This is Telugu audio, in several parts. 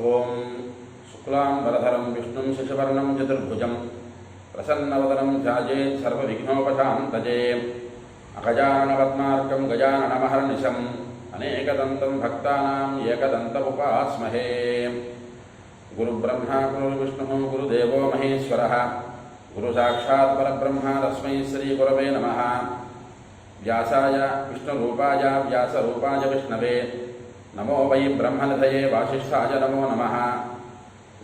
ॐ शुक्लां वरधरं विष्णुं शशिवर्णं चतुर्भुजं प्रसन्नवदनं ध्यायेत् सर्वविघ्नोपशान्तजे अगजाननपद्मार्कं गजाननमहर्निशम् अनेकदन्तं भक्तानाम् एकदन्तमुपास्महे। गुरुब्रह्मा गुरुविष्णुः गुरुदेवो महेश्वरः। गुरुसाक्षात् परब्रह्मा तस्मै श्रीगुरवे नमः। व्यासाय विष्णुरूपाय व्यासरूपाय विष्णवे। నమో వై బ్రహ్మనిధయే వాసిష్ఠాయ నమో నమ.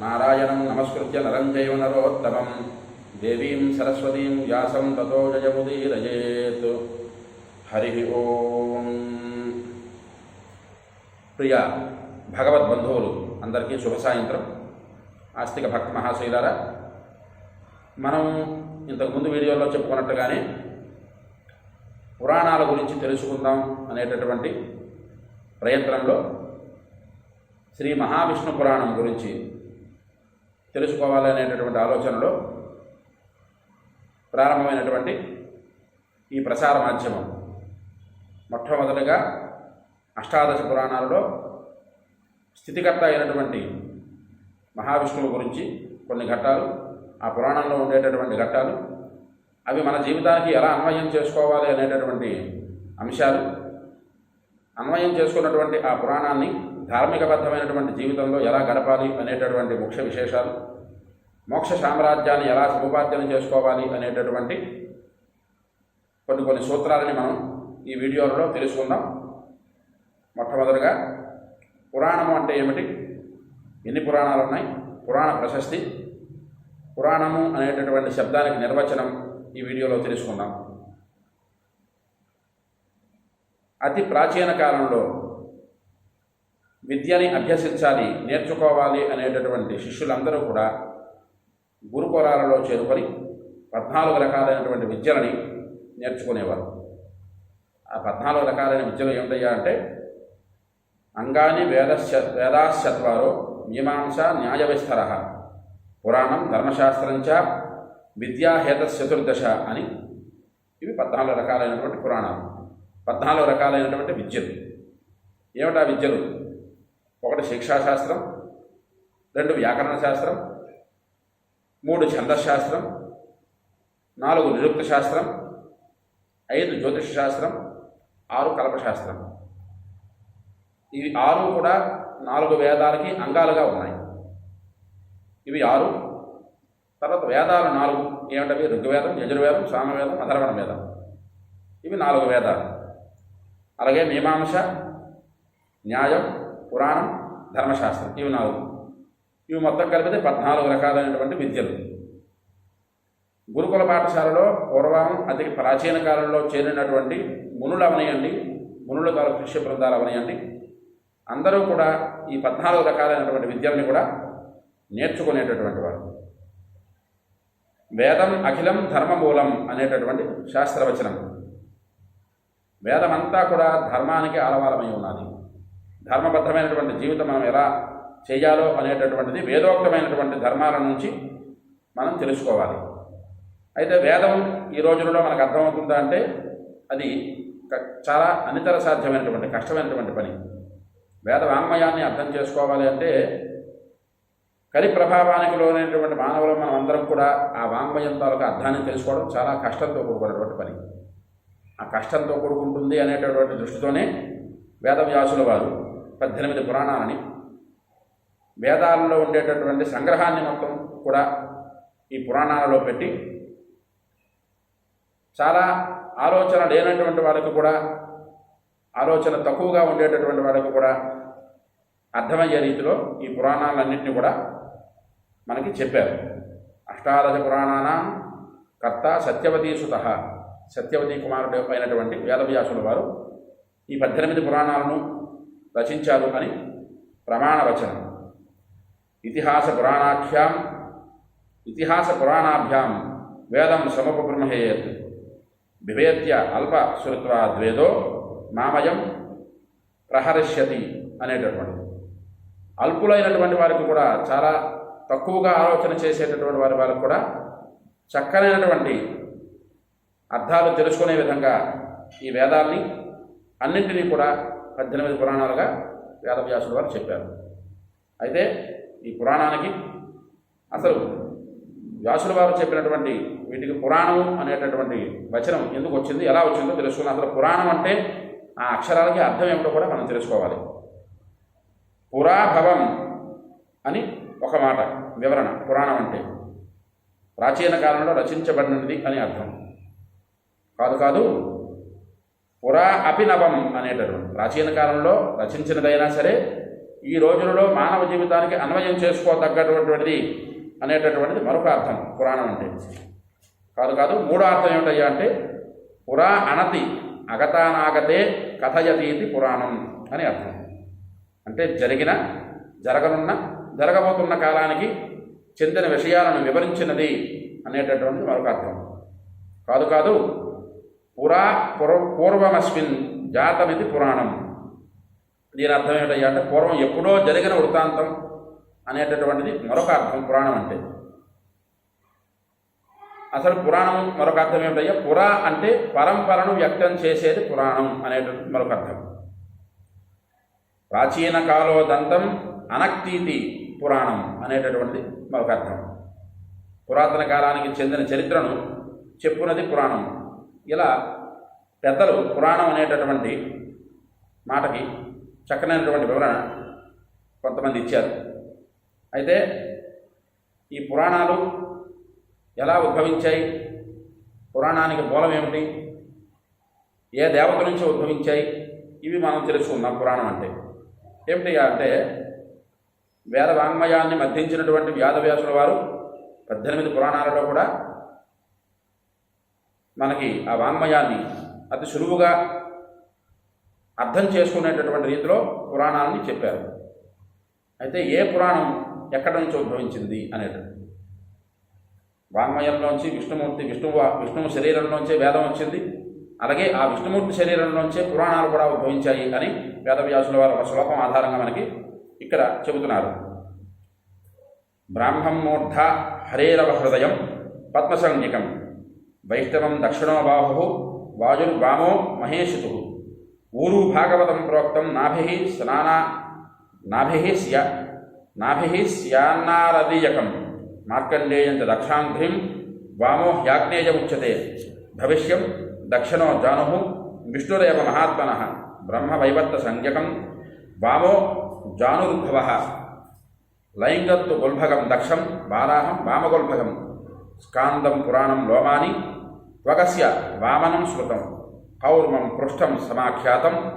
నారాయణం నమస్కృత్య నరం జైవ నరోత్తమం. దేవీం సరస్వతీం వ్యాసం తతో జయముదీరయేత్. హరి ఓం. ప్రియ భగవద్బంధువులు అందరికీ శుభ సాయంత్రం. ఆస్తిక భక్త మహాశైలారా మనం ఇంతకుముందు వీడియోలో చెప్పుకున్నట్టుగానే పురాణాల గురించి తెలుసుకుందాం అనేటటువంటి ప్రయత్నంలో శ్రీ మహావిష్ణు పురాణం గురించి తెలుసుకోవాలి అనేటటువంటి ఆలోచనలో ప్రారంభమైనటువంటి ఈ ప్రసార మాధ్యమం. మొట్టమొదటిగా అష్టాదశ పురాణాలలో స్థితికర్త అయినటువంటి మహావిష్ణువు గురించి కొన్ని ఘట్టాలు ఆ పురాణంలో ఉండేటటువంటి ఘట్టాలు అవి మన జీవితానికి ఎలా అన్వయం చేసుకోవాలి అనేటటువంటి అంశాలు అన్వయం చేసుకున్నటువంటి ఆ పురాణాన్ని ధార్మికబద్ధమైనటువంటి జీవితంలో ఎలా గడపాలి అనేటటువంటి ముఖ్య విశేషాలు మోక్ష సామ్రాజ్యాన్ని ఎలా సముపార్జన చేసుకోవాలి అనేటటువంటి కొన్ని కొన్ని సూత్రాలని మనం ఈ వీడియోలో తెలుసుకుందాం. మొట్టమొదటిగా పురాణము అంటే ఏమిటి? ఎన్ని పురాణాలు ఉన్నాయి? పురాణ ప్రశస్తి పురాణము అనేటటువంటి శబ్దానికి నిర్వచనం ఈ వీడియోలో తెలుసుకుందాం. అతి ప్రాచీన కాలంలో విద్యని అభ్యసించాలి నేర్చుకోవాలి అనేటటువంటి శిష్యులందరూ కూడా గురుకులాలలో చేరుకొని పద్నాలుగు రకాలైనటువంటి విద్యలని నేర్చుకునేవారు. ఆ పద్నాలుగు రకాలైన విద్యలు ఏమిటయ్యా అంటే అంగాని వేదశ వేదాశ్చత్వారో మీమాంస న్యాయ విస్తర పురాణం ధర్మశాస్త్రంచ విద్యాహేతచతుర్దశ అని ఇవి పద్నాలుగు రకాలైనటువంటి పురాణాలు. పద్నాలుగు రకాలైనటువంటి విద్యలు. ఏమిటా విద్యలు? ఒకటి శిక్షాశాస్త్రం రెండు వ్యాకరణ శాస్త్రం మూడు ఛందశాస్త్రం నాలుగు నిరుక్త శాస్త్రం ఐదు జ్యోతిష శాస్త్రం ఆరు కల్పశాస్త్రం. ఇవి ఆరు కూడా నాలుగు వేదాలకి అంగాలుగా ఉన్నాయి. ఇవి ఆరు. తర్వాత వేదాలు నాలుగు. ఏమిటవి? ఋగ్వేదం యజుర్వేదం సామవేదం అధర్వణ వేదం ఇవి నాలుగు వేదాలు. అలాగే మీమాంస న్యాయం పురాణం ధర్మశాస్త్రం ఇవి నాలుగు. ఇవి మొత్తం కలిపితే పద్నాలుగు రకాలైనటువంటి విద్యలు. గురుకుల పాఠశాలలో పూర్వం అతి ప్రాచీన కాలంలో చేరినటువంటి మునులు అవనయండి మునుల ద్వారా శిష్య బృందాలు అవనయండి. అందరూ కూడా ఈ పద్నాలుగు రకాలైనటువంటి విద్యల్ని కూడా నేర్చుకునేటటువంటి వారు. వేదం అఖిలం ధర్మమూలం అనేటటువంటి శాస్త్రవచనం. వేదమంతా కూడా ధర్మానికి ఆలవాలమై ఉన్నది. ధర్మబద్ధమైనటువంటి జీవితం మనం ఎలా చేయాలో అనేటటువంటిది వేదోక్తమైనటువంటి ధర్మాల నుంచి మనం తెలుసుకోవాలి. అయితే వేదం ఈ రోజుల్లో మనకు అర్థమవుతుందా అంటే అది చాలా అనితర సాధ్యమైనటువంటి కష్టమైనటువంటి పని. వేద వాంగ్మయాన్ని అర్థం చేసుకోవాలి అంటే కలి ప్రభావానికి లోనైనటువంటి మానవులు మనం అందరం కూడా ఆ వాంగ్మయం తాలూకు అర్థాన్ని తెలుసుకోవడం చాలా కష్టంతో కూడుకున్నటువంటి పని. ఆ కష్టంతో కూడుకుంటుంది అనేటటువంటి దృష్టితోనే వేదవ్యాసుల వారు పద్దెనిమిది పురాణాలని వేదాలలో ఉండేటటువంటి సంగ్రహాన్ని మొత్తం కూడా ఈ పురాణాలలో పెట్టి చాలా ఆలోచన లేనటువంటి వాళ్ళకి కూడా ఆలోచన తక్కువగా ఉండేటటువంటి వాళ్ళకి కూడా అర్థమయ్యే రీతిలో ఈ పురాణాలన్నింటినీ కూడా మనకి చెప్పారు. అష్టాదశ పురాణాన కర్త సత్యవతీసుత సత్యవతీ కుమారుడు అయినటువంటి వేదవ్యాసుల వారు ఈ పద్దెనిమిది పురాణాలను రచించారు అని ప్రమాణవచనం ఇతిహాస పురాణాఖ్యాం ఇతిహాస పురాణాభ్యాం వేదం సమపబ్రహ్మయేత్ వివేత్య అల్ప శ్రుత్వాద్వేదో మామయం ప్రహరిష్యతి అనేటటువంటి అల్పులైనటువంటి వారికి కూడా చాలా తక్కువగా ఆలోచన చేసేటటువంటి వారి వారికి కూడా చక్కనైనటువంటి అర్థాలు తెలుసుకునే విధంగా ఈ వేదాల్ని అన్నింటినీ కూడా పద్దెనిమిది పురాణాలుగా వేదవ్యాసుడు వారు చెప్పారు. అయితే ఈ పురాణానికి అసలు వ్యాసుల వారు చెప్పినటువంటి వీటికి పురాణం అనేటటువంటి వచనం ఎందుకు వచ్చింది ఎలా వచ్చిందో తెలుసుకుని అసలు పురాణం అంటే ఆ అక్షరాలకి అర్థం ఏమిటో కూడా మనం తెలుసుకోవాలి. పురాభవం అని ఒక మాట వివరణ పురాణం అంటే ప్రాచీన కాలంలో రచించబడినది అని అర్థం. కాదు కాదు. పురా అభినవం అనేటటువంటి ప్రాచీన కాలంలో రచించినదైనా సరే ఈ రోజులలో మానవ జీవితానికి అన్వయం చేసుకోదగ్గటువంటిది అనేటటువంటిది మరొక అర్థం. పురాణం అంటే. కాదు కాదు. మూడో అర్థం ఏమిటయ్యా అంటే పురా అనతి అగతానాగతే కథయతీతి పురాణం అని అర్థం. అంటే జరిగిన జరగనున్న జరగబోతున్న కాలానికి చెందిన విషయాలను వివరించినది అనేటటువంటిది మరొక అర్థం. కాదు కాదు. పురా పుర పూర్వమస్మిన్ జాతమితి పురాణం. దీని అర్థం ఏమిటయ్యా అంటే పూర్వం ఎప్పుడో జరిగిన వృత్తాంతం అనేటటువంటిది మరొక అర్థం పురాణం అంటే. అసలు పురాణం మరొక అర్థం ఏమిటయ్యా పురా అంటే పరంపరను వ్యక్తం చేసేది పురాణం అనేటువంటి మరొక అర్థం. ప్రాచీన కాలోదంతం అనక్తీతి పురాణం అనేటటువంటిది మరొక అర్థం. పురాతన కాలానికి చెందిన చరిత్రను చెప్పున్నది పురాణం. ఇలా పెద్దలు పురాణం అనేటటువంటి మాటకి చక్కనైనటువంటి వివరణ కొంతమంది ఇచ్చారు. అయితే ఈ పురాణాలు ఎలా ఉద్భవించాయి? పురాణానికి మూలం ఏమిటి? ఏ దేవత నుంచి ఉద్భవించాయి? ఇవి మనం తెలుసుకుందాం పురాణం అంటే. ఏమిటి అంటే వేద వాంగ్మయాన్ని మధ్యించినటువంటి వ్యాధవ్యాసుల వారు పద్దెనిమిది పురాణాలలో కూడా మనకి ఆ వాంగ్మయాన్ని అతి సులువుగా అర్థం చేసుకునేటటువంటి రీతిలో పురాణాలని చెప్పారు. అయితే ఏ పురాణం ఎక్కడి నుంచి ఉద్భవించింది అనేది. వాంగ్మయంలోంచి విష్ణుమూర్తి విష్ణువు విష్ణువు శరీరంలోంచే వేదం వచ్చింది. అలాగే ఆ విష్ణుమూర్తి శరీరంలోంచే పురాణాలు కూడా ఉద్భవించాయి అని వేదవ్యాసుల వారు ఒక శ్లోకం ఆధారంగా మనకి ఇక్కడ చెబుతున్నారు. బ్రాహ్మం మూర్ధ హరేరవ హృదయం పద్మసంజ్ఞకం. वैष्णव दक्षिणोबाहुः बाहु वाजुर्वामो ऊरू भागवतं प्रोक्तं नाभिः स्नाना, नाभिः स्या, नाभिः स्यान्नारदीयकं मार्कण्डेयञ्च दक्षाङ्घ्रिं, वामो ह्याग्नेय उच्यते भविष्यं दक्षिणो जानुः, विष्णुरेव महात्मनः ब्रह्मवैवत्तसंज्ञकं वामो दक्षम लैङ्गत्वगुल्भगं दक्षं बाराहं वामगुल्भगं स्कान्दं వగస్య వామనం శృతం. కౌర్మం పృష్టం సమాఖ్యాతం.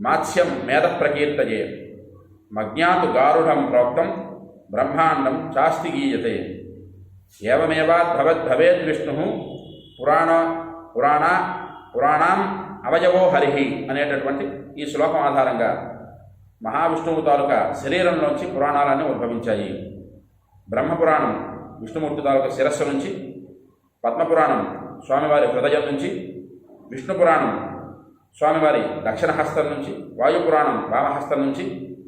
మాత్స్యం మేధ ప్రకీర్తయే మజ్ఞాతు గారుఢం ప్రోక్తం. బ్రహ్మాండం చాస్తి గీయతే ఏమేవాద్భవద్భవేద్ విష్ణు. పురాణ పురాణ పురాణం అవయవో హరిహి అనేటటువంటి ఈ శ్లోకం ఆధారంగా మహావిష్ణువు తాలూకా శరీరంలోంచి పురాణాలన్నీ ఉద్భవించాయి. బ్రహ్మపురాణం విష్ణుమూర్తి తాలూకా శిరస్సు నుంచి పద్మపురాణం స్వామివారి హృదయం నుంచి విష్ణు పురాణం స్వామివారి దక్షిణ హస్తం నుంచి వాయుపురాణం వామహస్తం నుంచి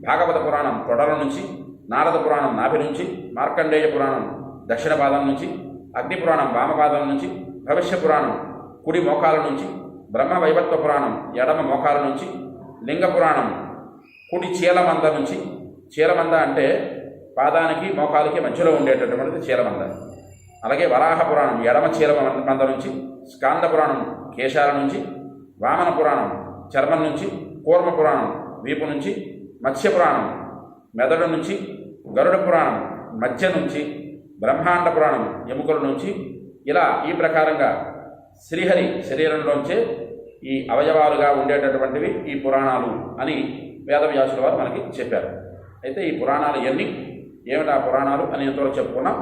భాగవత పురాణం తొడల నుంచి నారద పురాణం నాభి నుంచి మార్కండేయ పురాణం దక్షిణ పాదం నుంచి అగ్ని పురాణం వామపాదం నుంచి భవిష్య పురాణం కుడి మోకాల నుంచి బ్రహ్మ వైవత్వ పురాణం ఎడమ మోకాల నుంచి లింగ పురాణం కుడి చీలమంద నుంచి చీలమంద అంటే పాదానికి మోకాలకి మధ్యలో ఉండేటటువంటిది చీలమంద. అలాగే వరాహ పురాణం ఎడమ చీలమ మంద నుంచి స్కాంద పురాణం కేశాల నుంచి వామన పురాణం చర్మం నుంచి కూర్మ పురాణం వీపు నుంచి మత్స్య పురాణం మెదడు నుంచి గరుడ పురాణం మధ్య నుంచి బ్రహ్మాండ పురాణం ఎముకల నుంచి ఇలా ఈ ప్రకారంగా శ్రీహరి శరీరంలోంచే ఈ అవయవాలుగా ఉండేటటువంటివి ఈ పురాణాలు అని వేదవ్యాసుల వారు మనకి చెప్పారు. అయితే ఈ పురాణాలు ఎన్ని? ఏమిటా పురాణాలు అని ఎంతవరకు చెప్పుకున్నాం.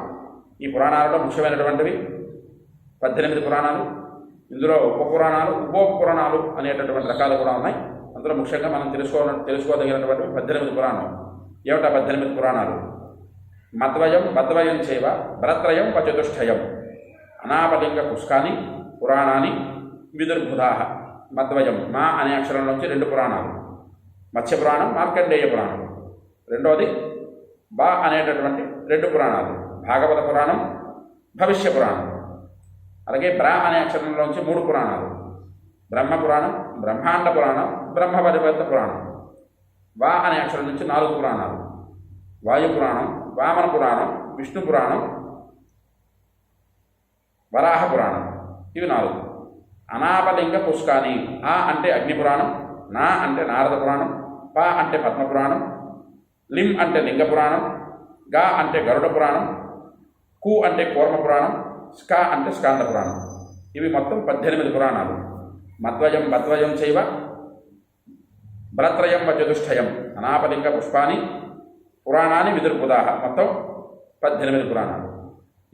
ఈ పురాణాలలో ముఖ్యమైనటువంటివి. పద్దెనిమిది పురాణాలు ఇందులో ఉప పురాణాలు ఉప పురాణాలు అనేటటువంటి రకాలు కూడా ఉన్నాయి. అందులో ముఖ్యంగా మనం తెలుసుకో తెలుసుకోదగినటువంటి పద్దెనిమిది పురాణం ఏమిటా పద్దెనిమిది పురాణాలు? మద్వయం మద్వయం చేవ భరత్రయం పచతుష్టయం అనాపలింగ పుష్కాని పురాణాన్ని విదుర్బుధా. మద్వయం మా అనే అక్షరం నుంచి రెండు పురాణాలు. మత్స్య పురాణం మార్కండేయ పురాణం. రెండవది బా అనేటటువంటి రెండు పురాణాలు. భాగవత పురాణం భవిష్య పురాణం. అలాగే బ్రా అనే అక్షరంలోంచి మూడు పురాణాలు. బ్రహ్మ పురాణం బ్రహ్మాండ పురాణం బ్రహ్మ పరివర్త పురాణం. వా అనే అక్షరం నుంచి నాలుగు పురాణాలు. వాయు పురాణం వామన పురాణం విష్ణు పురాణం వరాహ పురాణం. ఇవి నాలుగు. అనాపలింగ పుష్కాని ఆ అంటే అగ్ని పురాణం నా అంటే నారద పురాణం ప అంటే పద్మ పురాణం లిం అంటే లింగ పురాణం గా అంటే గరుడ పురాణం కు అంటే కూర్మ పురాణం స్క అంటే స్కాంద పురాణం. ఇవి మొత్తం పద్దెనిమిది పురాణాలు. మధ్వయం మధ్వయం చైవ బలత్రయం చతుష్టయం అనాపలింగ పుష్పాని పురాణాన్ని విదుర్పుదాహ. మొత్తం పద్దెనిమిది పురాణాలు.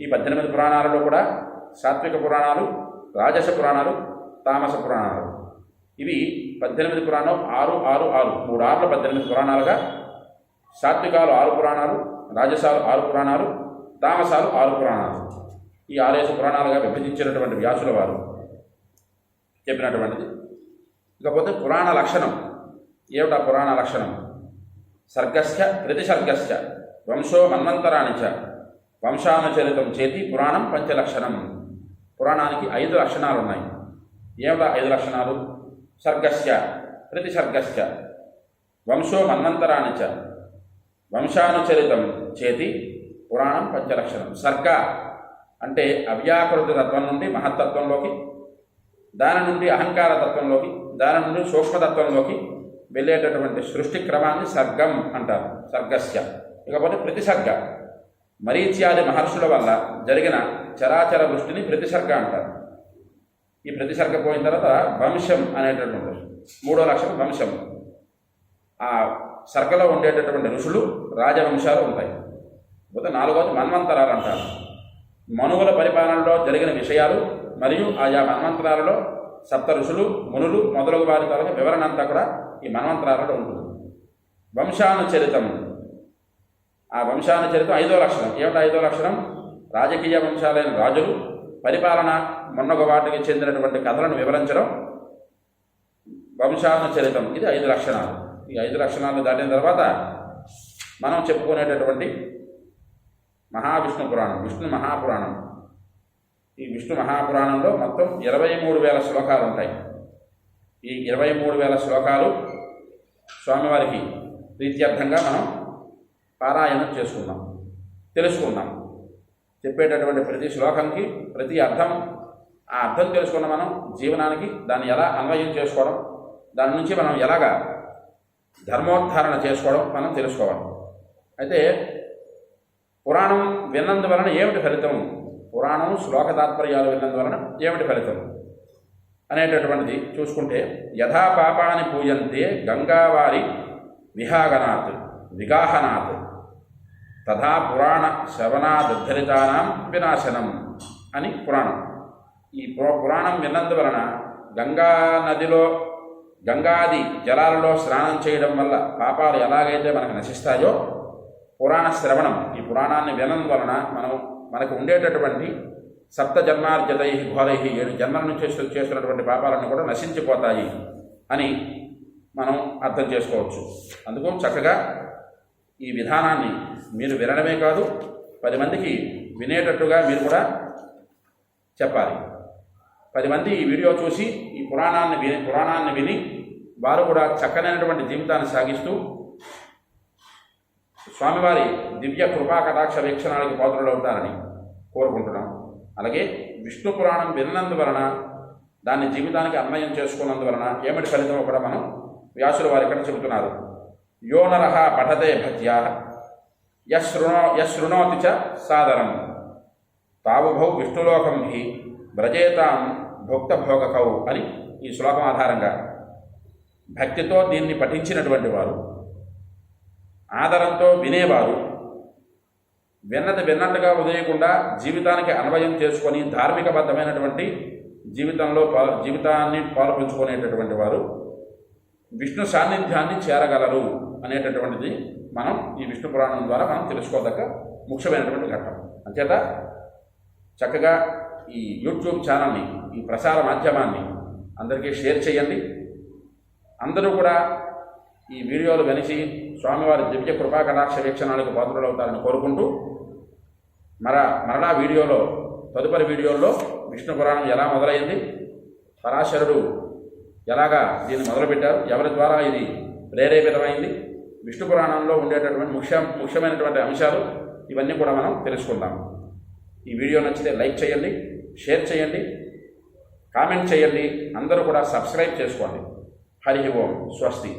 ఈ పద్దెనిమిది పురాణాలలో కూడా సాత్విక పురాణాలు రాజస పురాణాలు తామస పురాణాలు. ఇవి పద్దెనిమిది పురాణం ఆరు ఆరు ఆరు. మూడు ఆరుల పద్దెనిమిది పురాణాలుగా సాత్వికాలు ఆరు పురాణాలు రాజసాలు ఆరు పురాణాలు తామసాలు ఆరు పురాణాలు. ఈ ఆరేసు పురాణాలుగా విభజించినటువంటి వ్యాసుల వారు చెప్పినటువంటిది. ఇకపోతే పురాణ లక్షణం. ఏమిటా పురాణ లక్షణం? సర్గస్య ప్రతిసర్గస్య వంశో మన్వంతరాణి చ వంశానుచరితం చేతి పురాణం పంచలక్షణం. పురాణానికి ఐదు లక్షణాలు ఉన్నాయి ఏమిటా ఐదు లక్షణాలు? సర్గస్య ప్రతిసర్గస్య వంశో మన్వంతరాణి చ వంశానుచరితం చేతి పురాణం పంచలక్షణం. సర్గ అంటే అవ్యాకృత తత్వం నుండి మహత్తత్వంలోకి దాని నుండి అహంకార తత్వంలోకి దాని నుండి సూక్ష్మతత్వంలోకి వెళ్ళేటటువంటి సృష్టి క్రమాన్ని సర్గం అంటారు. సర్గస్య. ఇకపోతే ప్రతిసర్గ. మరీత్యాది మహర్షుల వల్ల జరిగిన చరాచర వృష్టిని ప్రతిసర్గ అంటారు. ఈ ప్రతిసర్గ పోయిన తర్వాత వంశం అనేటటువంటి మూడో లక్షణం వంశం. ఆ సర్గలో ఉండేటటువంటి ఋషులు రాజవంశాలు ఉంటాయి. లేకపోతే నాలుగవది మన్వంతరాలు అంటారు మనువుల పరిపాలనలో జరిగిన విషయాలు మరియు ఆయా మన్వంతరాలలో సప్త ఋషులు మునులు మొదలగు వారి తాలూకా వివరణ అంతా కూడా ఈ మన్వంతరాలలో ఉంటుంది. వంశానుచరితం. ఆ వంశానుచరితం ఐదో లక్షణం. ఏమిటి ఐదో లక్షణం? రాజకీయ వంశాలైన రాజులు పరిపాలన మొన్నగ వాటికి చెందినటువంటి కథలను వివరించడం. వంశానుచరితం. ఇది ఐదు లక్షణాలు. ఈ ఐదు లక్షణాలు దాటిన తర్వాత మనం చెప్పుకునేటటువంటి మహావిష్ణు పురాణం విష్ణు మహాపురాణం. ఈ విష్ణు మహాపురాణంలో మొత్తం ఇరవై మూడు వేల శ్లోకాలు ఉంటాయి ఈ ఇరవై మూడు వేల శ్లోకాలు స్వామివారికి ప్రీత్యర్థంగా మనం పారాయణం చేసుకున్నాం తెలుసుకున్నాం చెప్పేటటువంటి ప్రతి శ్లోకంకి ప్రతి అర్థం ఆ అర్థం తెలుసుకున్న మనం జీవనానికి దాన్ని ఎలా అన్వయం చేసుకోవడం దాని నుంచి మనం ఎలాగా ధర్మోద్ధారణ చేసుకోవడం మనం తెలుసుకోవాలి. అయితే పురాణం విన్నందువలన ఏమిటి ఫలితం? పురాణం శ్లోక తాత్పర్యాలు విన్నందువలన ఏమిటి ఫలితం? అనేటటువంటిది చూసుకుంటే యథా పాపాన్ని పూజంతే గంగావారి విహాగనాత్ విగాహనాత్ తథా పురాణ శ్రవణాదుద్ధరితానం వినాశనం అని పురాణం. ఈ పురాణం విన్నందువలన గంగా నదిలో గంగాది జలాలలో స్నానం చేయడం వల్ల పాపాలు ఎలాగైతే మనకు నశిస్తాయో పురాణ శ్రవణం. ఈ పురాణాన్ని వినడం వలన మనం మనకు ఉండేటటువంటి సప్త జన్మార్జతై ఘోరై ఏడు జన్మల నుంచి చేస్తున్నటువంటి పాపాలన్నీ కూడా నశించిపోతాయి అని మనం అర్థం చేసుకోవచ్చు. అందుకు చక్కగా ఈ విధానాన్ని మీరు వినడమే కాదు పది మందికి వినేటట్టుగా మీరు కూడా చెప్పాలి. పది మంది ఈ వీడియో చూసి ఈ పురాణాన్ని విని పురాణాన్ని విని వారు కూడా చక్కనైనటువంటి జీవితాన్ని సాగిస్తూ స్వామివారి దివ్య కృపా కటాక్ష వీక్షణాలకు పాత్రులవుతారని కోరుకుంటున్నాం. అలాగే విష్ణు పురాణం విన్నందువలన దాన్ని జీవితానికి అన్వయం చేసుకున్నందువలన ఏమిటి ఫలితమో కూడా మనం వ్యాసుల వారి ఇక్కడ చెబుతున్నారు. యోనర పఠతే భక్త్యా యశృణో యశృణోతి చ సాదరం. తావుభౌ విష్ణులోకం హి వ్రజేతాం భోగకౌ అని ఈ శ్లోకం ఆధారంగా భక్తితో దీన్ని పఠించినటువంటి వారు ఆదరంతో వినేవారు. విన్నది విన్నట్టుగా వదిలేయకుండా జీవితానికి అన్వయం చేసుకొని ధార్మికబద్ధమైనటువంటి జీవితంలో పాలు జీవితాన్ని పాల్పంచుకునేటటువంటి వారు విష్ణు సాన్నిధ్యాన్ని చేరగలరు అనేటటువంటిది మనం ఈ విష్ణు పురాణం ద్వారా మనం తెలుసుకోదగ్గ ముఖ్యమైనటువంటి ఘట్టం. అంచేత చక్కగా ఈ యూట్యూబ్ ఛానల్ని ఈ ప్రసార మాధ్యమాన్ని అందరికీ షేర్ చేయండి. అందరూ కూడా ఈ వీడియోలు వెలిసి స్వామివారి దివ్య కృపా కటాక్ష వీక్షణాలకు పాత్రులవుతారని కోరుకుంటూ మర మరలా వీడియోలో తదుపరి వీడియోల్లో విష్ణు పురాణం ఎలా మొదలైంది పరాశరుడు ఎలాగా దీన్ని మొదలుపెట్టారు ఎవరి ద్వారా ఇది ప్రేరేపితమైంది విష్ణు పురాణంలో ఉండేటటువంటి ముఖ్య ముఖ్యమైనటువంటి అంశాలు ఇవన్నీ కూడా మనం తెలుసుకుందాం. ఈ వీడియో నచ్చితే లైక్ చేయండి షేర్ చేయండి కామెంట్ చేయండి అందరూ కూడా సబ్స్క్రైబ్ చేసుకోండి. హరి ఓం స్వస్తి.